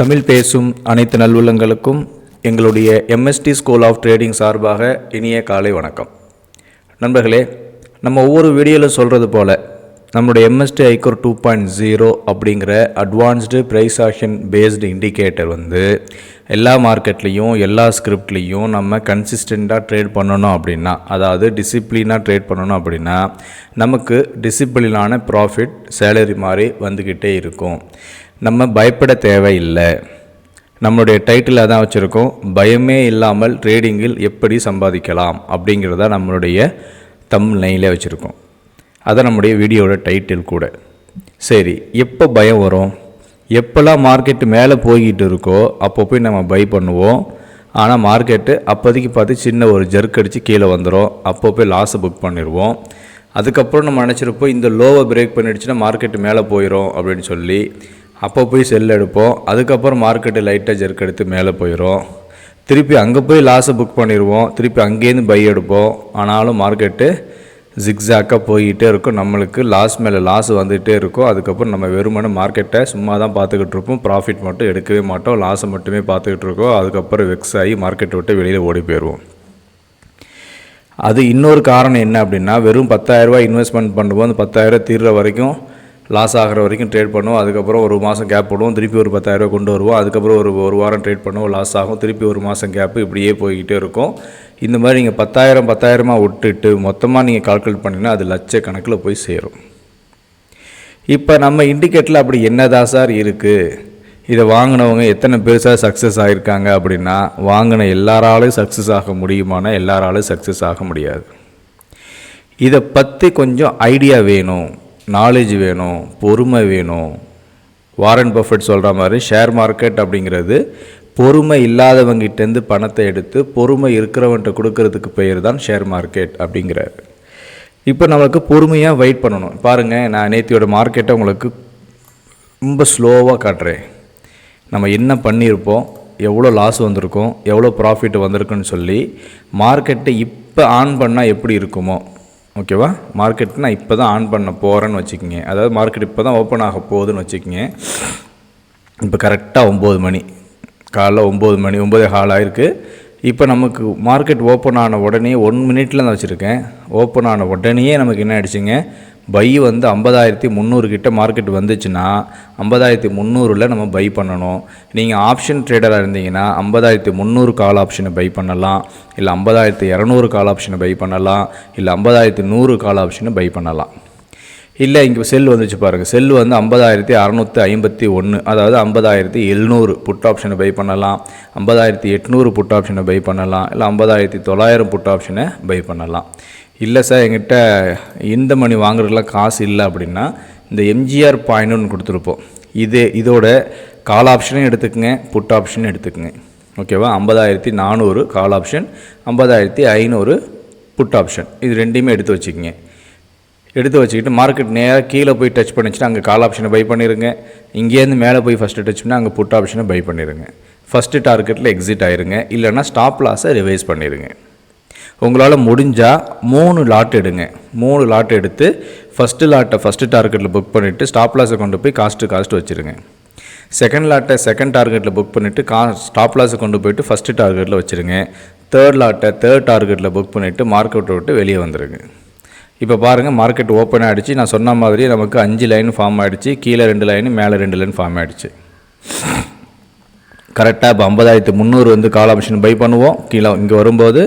தமிழ் பேசும் அனைத்து நல்லுள்ளங்களுக்கும் எங்களுடைய எம்எஸ்டி ஸ்கூல் ஆஃப் ட்ரேடிங் சார்பாக இனிய காலை வணக்கம். நண்பர்களே நம்ம ஒவ்வொரு வீடியோவில் சொல்கிறது போல் நம்மளுடைய MST iCore two point zero அப்படிங்கிற advanced price action based indicator வந்து எல்லா மார்க்கெட்லேயும் எல்லா ஸ்கிரிப்ட்லேயும் நம்ம கன்சிஸ்டண்ட்டாக ட்ரேட் பண்ணணும் அப்படின்னா அதாவது டிசிப்ளினாக ட்ரேட் பண்ணணும் அப்படின்னா நமக்கு டிசிப்ளினான ப்ராஃபிட் சேலரி மாதிரி வந்துக்கிட்டே இருக்கும். நம்ம பயப்பட தேவையில்லை. நம்மளுடைய டைட்டில் தான் வச்சுருக்கோம். பயமே இல்லாமல் ட்ரேடிங்கில் எப்படி சம்பாதிக்கலாம் அப்படிங்கிறத நம்மளுடைய தம் லைனில் வச்சுருக்கோம். அதை நம்முடைய வீடியோட டைட்டில் கூட. சரி எப்போ பயம் வரும்? எப்போல்லாம் மார்க்கெட்டு மேலே போய்கிட்டு இருக்கோ அப்போ போய் நம்ம பை பண்ணுவோம். ஆனால் மார்க்கெட்டு அப்போதைக்கு பார்த்து சின்ன ஒரு ஜர்க் அடித்து கீழே வந்துடும் அப்போ போய் லாஸை புக் பண்ணிடுவோம் அதுக்கப்புறம் நம்ம நினச்சிருப்போம் இந்த லோவை பிரேக் பண்ணிடுச்சுன்னா மார்க்கெட்டு மேலே போயிடும் அப்படின்னு சொல்லி. அப்போ போய் செல் எடுப்போம். அதுக்கப்புறம் மார்க்கெட்டு லைட்டாக ஜெர்க் எடுத்து மேலே போயிடும் திருப்பி அங்கே போய் லாஸை புக் பண்ணிடுவோம். திருப்பி அங்கேருந்து பை எடுப்போம். ஆனாலும் மார்க்கெட்டு ஜிக்ஸாக்காக போய்கிட்டே இருக்கும். நம்மளுக்கு லாஸ் மேலே லாஸ் வந்துகிட்டே இருக்கும். அதுக்கப்புறம் நம்ம வெறுமனே மார்க்கெட்டை சும்மா தான் பார்த்துக்கிட்டு இருப்போம். ப்ராஃபிட் மட்டும் எடுக்கவே மாட்டோம். லாஸை மட்டுமே பார்த்துக்கிட்டு இருக்கோம். அதுக்கப்புறம் வெக்ஸ் ஆகி மார்க்கெட்டை விட்டு வெளியில் ஓடி போயிடுவோம். அது இன்னொரு காரணம் என்ன அப்படின்னா வெறும் பத்தாயிரரூபா இன்வெஸ்ட்மெண்ட் பண்ணும்போது அந்த பத்தாயிரம் தீர்ற வரைக்கும் லாஸ் ஆகிற வரைக்கும் ட்ரேட் பண்ணுவோம். அதுக்கப்புறம் ஒரு மாதம் கேப் போடுவோம். திருப்பி ஒரு பத்தாயிரரூவா கொண்டு வருவோம். அதுக்கப்புறம் ஒரு ஒரு வாரம் ட்ரேட் பண்ணுவோம். லாஸ் ஆகும். திருப்பி ஒரு மாதம் கேப்பு இப்படியே போய்கிட்டே இருக்கும். இந்த மாதிரி நீங்கள் பத்தாயிரம் பத்தாயிரமாக விட்டுட்டு மொத்தமாக நீங்கள் கால்குலேட் பண்ணிங்கன்னா அது லட்சக்கணக்கில் போய் சேரும். இப்போ நம்ம இண்டிகேட்டரில் அப்படி என்னதான் சார் இருக்குது இதை வாங்கினவங்க எத்தனை பெருசாக சக்ஸஸ் ஆகியிருக்காங்க அப்படின்னா வாங்கின எல்லாராலையும் சக்ஸஸ் ஆக முடியுமானா எல்லாராலையும் சக்ஸஸ் ஆக முடியாது. இதை பற்றி கொஞ்சம் ஐடியா வேணும். நாலேஜ் வேணும் பொறுமை வேணும். வாரன் பஃபெட் சொல்கிற மாதிரி ஷேர் மார்க்கெட் அப்படிங்கிறது பொறுமை இல்லாதவங்கிட்டேருந்து பணத்தை எடுத்து பொறுமை இருக்கிறவன்ட்ட கொடுக்கறதுக்கு பெயர் தான் ஷேர் மார்க்கெட் அப்படிங்கிறார். இப்போ நம்மளுக்கு பொறுமையாக வெயிட் பண்ணணும். பாருங்கள் நான் நேத்தியோட மார்க்கெட்டை உங்களுக்கு ரொம்ப ஸ்லோவாக காட்டுறேன். நம்ம என்ன பண்ணியிருப்போம் எவ்வளோ லாஸ் வந்திருக்கும் எவ்வளோ ப்ராஃபிட் வந்திருக்குன்னு சொல்லி மார்க்கெட்டை இப்போ ஆன் பண்ணால் எப்படி இருக்குமோ ஓகேவா? மார்க்கெட் நான் இப்போ தான் ஆன் பண்ண போகிறேன்னு வச்சுக்கோங்க. அதாவது மார்க்கெட் இப்போ தான் ஓப்பன் ஆக போகுதுன்னு வச்சுக்கோங்க. இப்போ கரெக்டாக ஒம்பது மணி. காலைல ஒம்பது மணி ஒம்பதே ஹால் ஆயிருக்கு. இப்போ நமக்கு மார்க்கெட் ஓப்பன் ஆன உடனே ஒன் மினிட்ல தான் வச்சுருக்கேன். ஓப்பன் ஆன உடனேயே நமக்கு என்ன ஆகிடுச்சிங்க பை வந்து ஐம்பதாயிரத்தி முந்நூறு கிட்ட மார்க்கெட் வந்துச்சுன்னா ஐம்பதாயிரத்தி முந்நூறில் நம்ம பை பண்ணணும். நீங்கள் ஆப்ஷன் ட்ரேடராக இருந்தீங்கன்னா ஐம்பதாயிரத்தி முந்நூறு கால் ஆப்ஷனை பை பண்ணலாம். இல்லை ஐம்பதாயிரத்தி இரநூறு கால் ஆப்ஷனை பை பண்ணலாம். இல்லை ஐம்பதாயிரத்தி நூறு கால் ஆப்ஷனை பை பண்ணலாம். இல்லை இங்கே செல் வந்துச்சு பாருங்கள் செல் வந்து ஐம்பதாயிரத்தி அறநூற்றி ஐம்பத்தி ஒன்று அதாவது ஐம்பதாயிரத்தி எழுநூறு புட் ஆப்ஷனை பை பண்ணலாம். ஐம்பதாயிரத்தி எட்நூறு புட் ஆப்ஷனை பை பண்ணலாம். இல்லை ஐம்பதாயிரத்தி தொள்ளாயிரம் புட் ஆப்ஷனை பை பண்ணலாம். இல்லை சார் எங்கிட்ட இந்த மணி வாங்குறதுலாம் காசு இல்லை அப்படின்னா இந்த எம்ஜிஆர் பாயிண்ட் ஒன்று கொடுத்துருப்போம். இது இதோட கால் ஆப்ஷனும் எடுத்துக்கங்க புட் ஆப்ஷனும் எடுத்துக்கங்க. ஓகேவா ஐம்பதாயிரத்தி நானூறு கால் ஆப்ஷன் ஐம்பதாயிரத்தி ஐநூறு புட் ஆப்ஷன் இது ரெண்டையுமே எடுத்து வச்சுக்கோங்க. எடுத்து வச்சுக்கிட்டு மார்க்கெட் நேராக கீழே போய் டச் பண்ணிச்சுன்னா அங்கே கால் ஆப்ஷனை பை பண்ணிடுங்க இங்கேருந்து மேலே போய் ஃபஸ்ட்டு டச் பண்ணால் அங்கே புட் ஆப்ஷனை பை பண்ணிடுங்க ஃபஸ்ட்டு டார்கெட்டில் எக்ஸிட் ஆயிருங்க. இல்லைன்னா ஸ்டாப் லாஸை ரிவைஸ் பண்ணிடுங்க உங்களால் முடிஞ்சால் மூணு லாட் எடுங்க. மூணு லாட் எடுத்து ஃபஸ்ட்டு லாட்டை ஃபஸ்ட்டு டார்கெட்டில் புக் பண்ணிவிட்டு ஸ்டாப் லாஸை கொண்டு போய் காஸ்ட்டு காஸ்ட் வச்சுருங்க. செகண்ட் லாட்டை செகண்ட் டார்கெட்டில் புக் பண்ணிவிட்டு கா ஸ்டாப் லாஸை கொண்டு போயிட்டு ஃபஸ்ட்டு டார்கெட்டில் வச்சுருங்க. தேர்ட் லாட்டை தேர்ட் டார்கெட்டில் புக் பண்ணிவிட்டு மார்க்கெட்டை விட்டு வெளியே வந்துடுங்க இப்போ பாருங்கள் மார்க்கெட் ஓப்பன் ஆகிடுச்சு நான் சொன்ன மாதிரி நமக்கு அஞ்சு லைன் ஃபார்ம் ஆகிடுச்சு கீழே ரெண்டு லைனு மேலே ரெண்டு லைன் ஃபார்ம் ஆகிடுச்சு கரெக்டாக இப்போ ஐம்பதாயிரத்து முந்நூறு வந்து கால் ஆப்ஷன் பை பண்ணுவோம். கீழே இங்கே வரும்போது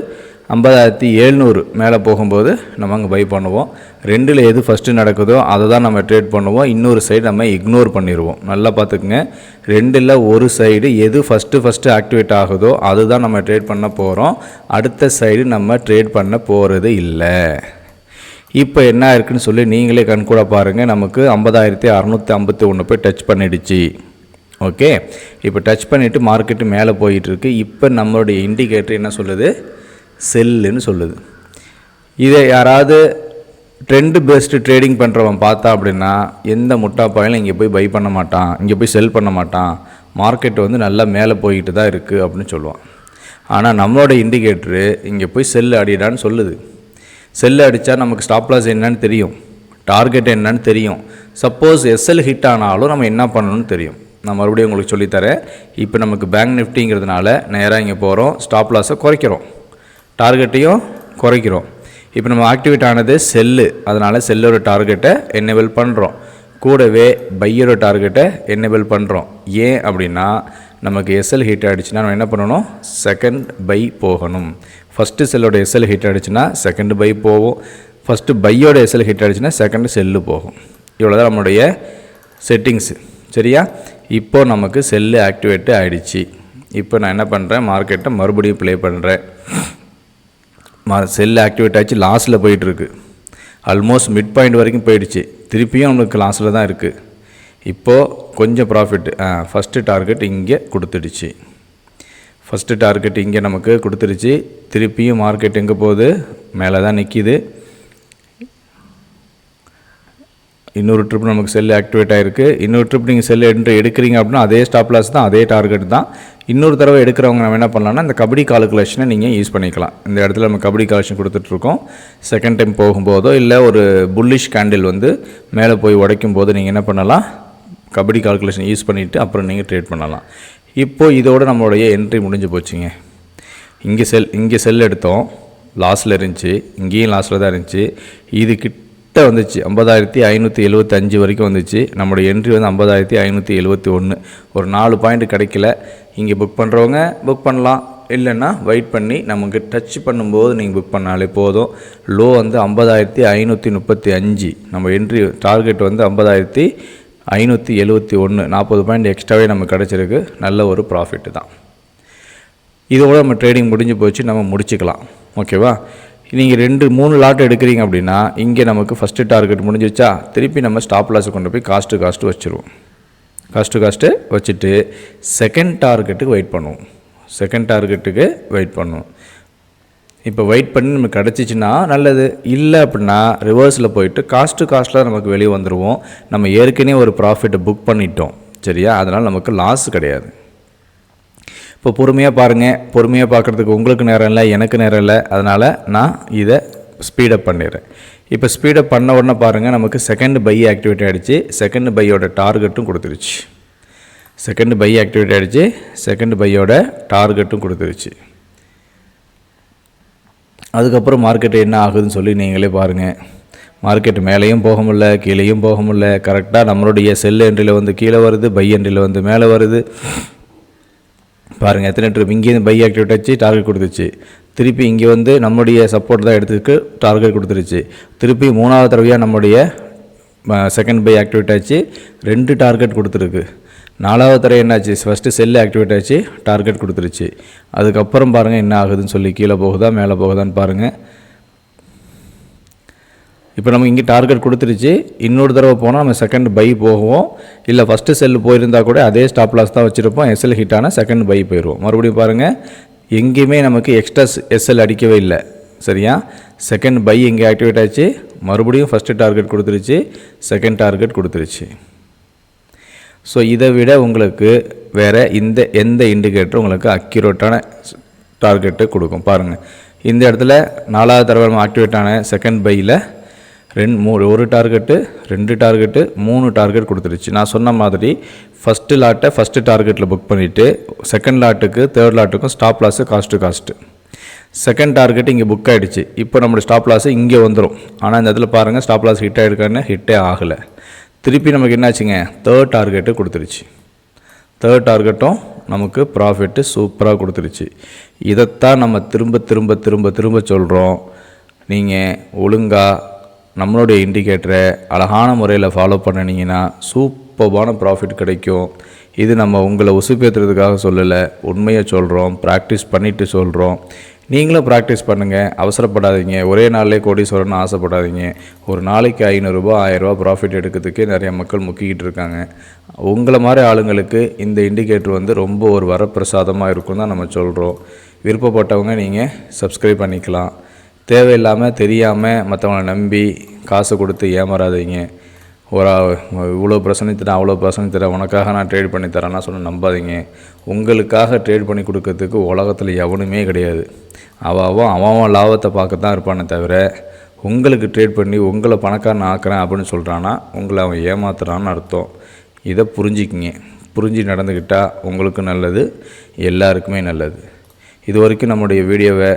ஐம்பதாயிரத்தி எழுநூறு மேலே போகும்போது நம்ம அங்கே பை பண்ணுவோம். ரெண்டில் எது ஃபஸ்ட்டு நடக்குதோ அதை தான் நம்ம ட்ரேட் பண்ணுவோம். இன்னொரு சைடு நம்ம இக்னோர் பண்ணிடுவோம் நல்லா பார்த்துக்குங்க. ரெண்டில் ஒரு சைடு எது ஃபஸ்ட்டு ஃபஸ்ட்டு ஆக்டிவேட் ஆகுதோ அதுதான் நம்ம ட்ரேட் பண்ண போகிறோம் அடுத்த சைடு நம்ம ட்ரேட் பண்ண போகிறது இல்லை. இப்போ என்ன இருக்குன்னு சொல்லி நீங்களே கண்கூட பாருங்கள் நமக்கு ஐம்பதாயிரத்தி அறநூற்றி ஐம்பத்தி ஒன்று போய் டச் பண்ணிடுச்சு. ஓகே இப்போ டச் பண்ணிவிட்டு மார்க்கெட்டு மேலே போயிட்டுருக்கு இப்போ நம்மளுடைய இண்டிகேட்டர் என்ன சொல்லுது? செல்லுன்னு சொல்லுது. இதை யாராவது ட்ரெண்டு பெஸ்ட்டு ட்ரேடிங் பண்ணுறவன் பார்த்தா அப்படின்னா எந்த முட்டா பாயிலும் இங்கே போய் பை பண்ண மாட்டான் இங்கே போய் செல் பண்ண மாட்டான் மார்க்கெட் வந்து நல்லா மேலே போய்கிட்டு தான் இருக்குது அப்படின்னு சொல்லுவான். ஆனால் நம்மளோட இண்டிகேட்ரு இங்கே போய் செல் அடிடான்னு சொல்லுது. செல்லு அடித்தா நமக்கு ஸ்டாப் லாஸ் என்னன்னு தெரியும். டார்கெட் என்னன்னு தெரியும். சப்போஸ் எஸ்எல் ஹிட் ஆனாலும் நம்ம என்ன பண்ணணும்னு தெரியும். நான் மறுபடியும் உங்களுக்கு சொல்லித்தரேன். இப்போ நமக்கு பேங்க் நிஃப்டிங்கிறதுனால நேராக இங்கே போகிறோம் ஸ்டாப் லாஸை குறைக்கிறோம். டார்கெட்டையும் குறைக்கிறோம். இப்போ நம்ம ஆக்டிவேட் ஆனது செல்லு. அதனால் செல்லோட டார்கெட்டை என்னேபிள் பண்ணுறோம் கூடவே பையரோட டார்கெட்டை என்னேபிள் பண்ணுறோம் ஏன் அப்படின்னா நமக்கு எஸ்எல் ஹீட் ஆகிடுச்சுன்னா நம்ம என்ன பண்ணணும்? செகண்ட் பை போகணும். ஃபஸ்ட்டு செல்லோட எஸ்எல் ஹீட் ஆகிடுச்சுன்னா செகண்ட் பை போகும். ஃபஸ்ட்டு பையோட எஸ்எல் ஹீட் ஆகிடுச்சுன்னா செகண்ட் செல்லு போகும். இவ்வளோ தான் நம்மளுடைய செட்டிங்ஸு சரியா? இப்போ நமக்கு செல்லு ஆக்டிவேட்டு ஆகிடுச்சு இப்போ நான் என்ன பண்ணுறேன் மார்க்கெட்டை மறுபடியும் ப்ளே பண்ணுறேன் செல் ஆக்டிவேட் ஆச்சு லாஸில் போயிட்டுருக்கு. ஆல்மோஸ்ட் மிட் பாயிண்ட் வரைக்கும் போயிடுச்சு. திருப்பியும் நம்மளுக்கு லாஸில் தான் இருக்குது இப்போது கொஞ்சம் ப்ராஃபிட் ஃபஸ்ட்டு டார்கெட் இங்கே கொடுத்துடுச்சு. ஃபஸ்ட்டு டார்கெட் இங்கே நமக்கு கொடுத்துருச்சு திருப்பியும் மார்க்கெட் எங்கே போகுது? மேலே தான் நிற்கிது இன்னொரு ட்ரிப் நமக்கு செல் ஆக்டிவேட் ஆகிருக்கு இன்னொரு ட்ரிப் நீங்கள் செல் என்று எடுக்கிறீங்க அப்படின்னா அதே ஸ்டாப் லாஸ் தான் அதே டார்கெட் தான். இன்னொரு தடவை எடுக்கிறவங்க நம்ம என்ன பண்ணலாம்னா இந்த கபடி கால்குலேஷனை நீங்கள் யூஸ் பண்ணிக்கலாம். இந்த இடத்துல நம்ம கபடி கால்குலேஷன் கொடுத்துட்ருக்கோம் செகண்ட் டைம் போகும்போதோ இல்லை ஒரு புல்லிஷ் கேண்டில் வந்து மேலே போய் உடைக்கும் போது நீங்கள் என்ன பண்ணலாம்? கபடி கால்குலேஷன் யூஸ் பண்ணிவிட்டு அப்புறம் நீங்கள் ட்ரேட் பண்ணலாம். இப்போது இதோட நம்மளுடைய என்ட்ரி முடிஞ்சு போச்சுங்க. இங்கே செல் இங்கே செல் எடுத்தோம். லாஸில் இருந்துச்சு. இங்கேயும் லாஸில் தான் இருந்துச்சு. இது கிட்ட வந்துச்சு. ஐம்பதாயிரத்தி ஐநூற்றி எழுபத்தஞ்சு வரைக்கும் வந்துச்சு. நம்மளோட என்ட்ரி வந்து ஐம்பதாயிரத்தி ஐநூற்றி எழுபத்தி ஒன்று ஒரு நாலு பாயிண்ட் கிடைக்கல. இங்கே புக் பண்ணுறவங்க புக் பண்ணலாம். இல்லைன்னா வெயிட் பண்ணி நமக்கு டச் பண்ணும்போது நீங்கள் புக் பண்ணாலே போதும். லோ வந்து ஐம்பதாயிரத்தி ஐநூற்றி முப்பத்தி அஞ்சு. நம்ம என்ட்ரி டார்கெட் வந்து ஐம்பதாயிரத்தி ஐநூற்றி எழுபத்தி ஒன்று நாற்பது பாயிண்ட் எக்ஸ்ட்ராவே நமக்கு கிடச்சிருக்கு. நல்ல ஒரு ப்ராஃபிட்டு தான். இதோட நம்ம ட்ரேடிங் முடிஞ்சு போச்சு. நம்ம முடிச்சுக்கலாம். ஓகேவா நீங்கள் ரெண்டு மூணு லாட் எடுக்கிறீங்க அப்படின்னா இங்கே நமக்கு ஃபஸ்ட்டு டார்கெட் முடிஞ்சிச்சா திருப்பி நம்ம ஸ்டாப் லாஸை கொண்டு போய் காஸ்ட்டு காஸ்ட்டு வச்சுருவோம். காஸ்ட்டு காஸ்ட்டு வச்சுட்டு செகண்ட் டார்கெட்டுக்கு வெயிட் பண்ணுவோம். செகண்ட் டார்கெட்டுக்கு வெயிட் பண்ணுவோம். இப்போ வெயிட் பண்ணி நமக்கு கிடச்சிச்சின்னா நல்லது. இல்லை அப்படின்னா ரிவர்ஸில் போயிட்டு காஸ்ட்டு காஸ்ட்டில் நமக்கு வெளியே வந்துடுவோம் நம்ம ஏற்கனவே ஒரு ப்ராஃபிட்டை புக் பண்ணிட்டோம். சரியா? அதனால் நமக்கு லாஸ் கிடையாது. இப்போ பொறுமையாக பாருங்கள் பொறுமையாக பார்க்குறதுக்கு உங்களுக்கு நேரம் இல்லை எனக்கு நேரம் இல்லை. அதனால் நான் இதை ஸ்பீடப் பண்ணிடுறேன். இப்போ ஸ்பீடப் பண்ண உடனே பாருங்கள் நமக்கு செகண்ட் பை ஆக்டிவேட் ஆகிடுச்சு செகண்ட் பையோட டார்கெட்டும் கொடுத்துருச்சு. செகண்ட் பை ஆக்டிவேட் ஆகிடுச்சு செகண்ட் பையோட டார்கெட்டும் கொடுத்துருச்சு. அதுக்கப்புறம் மார்க்கெட்டு என்ன ஆகுதுன்னு சொல்லி நீங்களே பாருங்கள் மார்க்கெட் மேலேயும் போக முடில கீழேயும் போக முடில கரெக்டாக நம்மளுடைய செல் என்ட்ரியில் வந்து கீழே வருது பை என்ட்ரியில் வந்து மேலே வருது. பாருங்கள் எத்தனை ட்ரிப் இங்கேருந்து பை ஆக்டிவேட் ஆச்சு டார்கெட் கொடுத்துச்சு. திருப்பி இங்கே வந்து நம்முடைய சப்போர்ட் தான் எடுத்துருக்கு டார்கெட் கொடுத்துருச்சு. திருப்பி மூணாவது தடவையாக நம்முடைய செகண்ட் பை ஆக்டிவேட் ஆச்சு. ரெண்டு டார்கெட் கொடுத்துருக்கு. நாலாவது தடவை என்னாச்சு? ஃபஸ்ட்டு செல்லு ஆக்டிவேட் ஆச்சு டார்கெட் கொடுத்துருச்சு. அதுக்கப்புறம் பாருங்கள் என்ன ஆகுதுன்னு சொல்லி கீழே போகுதா மேலே போகுதான்னு பாருங்கள் இப்போ நம்ம இங்கே டார்கெட் கொடுத்துருச்சு. இன்னொரு தடவை போனால் நம்ம செகண்ட் பை போகுவோம். இல்லை ஃபஸ்ட்டு செல்லு போயிருந்தால் கூட அதே ஸ்டாப் லாஸ் தான் வச்சுருப்போம். எஸ்எல் ஹிட் ஆனால் செகண்ட் பை போயிடுவோம் மறுபடியும் பாருங்கள் எங்கேயுமே நமக்கு எக்ஸ்ட்ரா எஸ்எல் அடிக்கவே இல்லை. சரியா? செகண்ட் பை இங்கே ஆக்டிவேட் ஆச்சு. மறுபடியும் ஃபஸ்ட்டு டார்கெட் கொடுத்துருச்சு. செகண்ட் டார்கெட் கொடுத்துருச்சு. ஸோ இதை விட உங்களுக்கு வேறு இந்த எந்த இண்டிகேட்டரும் உங்களுக்கு அக்யூரேட்டான டார்கெட்டு கொடுக்கும். பாருங்கள் இந்த இடத்துல நாலாவது தடவை நம்ம ஆக்டிவேட் ஆன செகண்ட் பையில் ரெண்டு மூ ஒரு டார்கெட்டு ரெண்டு டார்கெட்டு மூணு டார்கெட் கொடுத்துருச்சு நான் சொன்ன மாதிரி ஃபஸ்ட்டு லாட்டை ஃபஸ்ட்டு டார்கெட்டில் புக் பண்ணிவிட்டு செகண்ட் லாட்டுக்கு third லாட்டுக்கும் stop loss cost cost second target இங்கே புக் ஆகிடுச்சு இப்போ நம்மளோட ஸ்டாப் லாஸு இங்கே வந்துடும் ஆனால் இந்த இடத்துல பாருங்கள் ஸ்டாப் லாஸ் ஹிட் ஆகிருக்கான்னு ஹிட்டே ஆகலை. திருப்பி நமக்கு என்னாச்சுங்க? தேர்ட் டார்கெட்டு கொடுத்துருச்சு தேர்ட் டார்கெட்டும் நமக்கு ப்ராஃபிட்டு சூப்பராக கொடுத்துருச்சு இதைத்தான் நம்ம திரும்ப திரும்ப திரும்ப திரும்ப சொல்கிறோம் நீங்கள் ஒழுங்காக நம்மளுடைய இண்டிகேட்டரை அழகான முறையில் ஃபாலோ பண்ணினீங்கன்னா சூப்பர்பான ப்ராஃபிட் கிடைக்கும். இது நம்ம உங்களை உசுப்பேற்றுறதுக்காக சொல்லலை உண்மையை சொல்கிறோம் ப்ராக்டிஸ் பண்ணிவிட்டு சொல்கிறோம் நீங்களும் ப்ராக்டிஸ் பண்ணுங்கள் அவசரப்படாதீங்க. ஒரே நாள்லே கோடீஸ்வரன் ஆசைப்படாதீங்க. ஒரு நாளைக்கு ஐநூறுரூபா ஆயிரரூபா ப்ராஃபிட் எடுக்கிறதுக்கே நிறைய மக்கள் முக்கிக்கிட்டு இருக்காங்க. உங்களை மாதிரி ஆளுங்களுக்கு இந்த இண்டிகேட்டர் வந்து ரொம்ப ஒரு வரப்பிரசாதமாக இருக்கும் தான் நம்ம சொல்கிறோம் விருப்பப்பட்டவங்க நீங்கள் சப்ஸ்கிரைப் பண்ணிக்கலாம். தேவையில்லாமல் தெரியாமல் மற்றவங்களை நம்பி காசு கொடுத்து ஏமாறாதீங்க. ஒரு இவ்வளோ பிரச்சனை தரேன் அவ்வளோ பிரச்சனை தரேன் உனக்காக நான் ட்ரேட் பண்ணி தரேன்னா சொல்ல நம்பாதீங்க. உங்களுக்காக ட்ரேட் பண்ணி கொடுக்கறதுக்கு உலகத்தில் எவனுமே கிடையாது. அவன் அவன் அவன் லாபத்தை பார்க்க தான் இருப்பானே தவிர உங்களுக்கு ட்ரேட் பண்ணி உங்களை பணக்காரன் ஆக்குறேன் அப்படின்னு சொல்கிறான்னா உங்களை அவன் ஏமாத்துறான்னு அர்த்தம். இதை புரிஞ்சிக்கிங்க. புரிஞ்சு நடந்துக்கிட்டால் உங்களுக்கு நல்லது எல்லாருக்குமே நல்லது. இது வரைக்கும் நம்முடைய வீடியோவை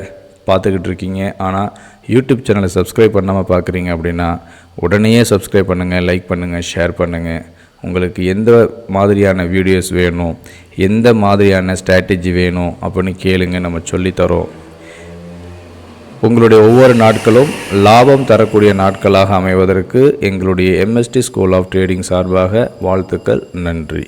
பார்த்துக்கிட்டு இருக்கீங்க ஆனால் யூடியூப் சேனலை சப்ஸ்கிரைப் பண்ணாமல் பார்க்குறீங்க அப்படின்னா உடனே சப்ஸ்கிரைப் பண்ணுங்கள் லைக் பண்ணுங்கள் ஷேர் பண்ணுங்கள் உங்களுக்கு எந்த மாதிரியான வீடியோஸ் வேணும் எந்த மாதிரியான ஸ்ட்ராட்டஜி வேணும் அப்படின்னு கேளுங்க நம்ம சொல்லித்தரோம். உங்களுடைய ஒவ்வொரு நாட்களும் லாபம் தரக்கூடிய நாட்களாக அமைவதற்கு எங்களுடைய எம்எஸ்டி ஸ்கூல் ஆஃப் ட்ரேடிங் சார்பாக வாழ்த்துக்கள் நன்றி.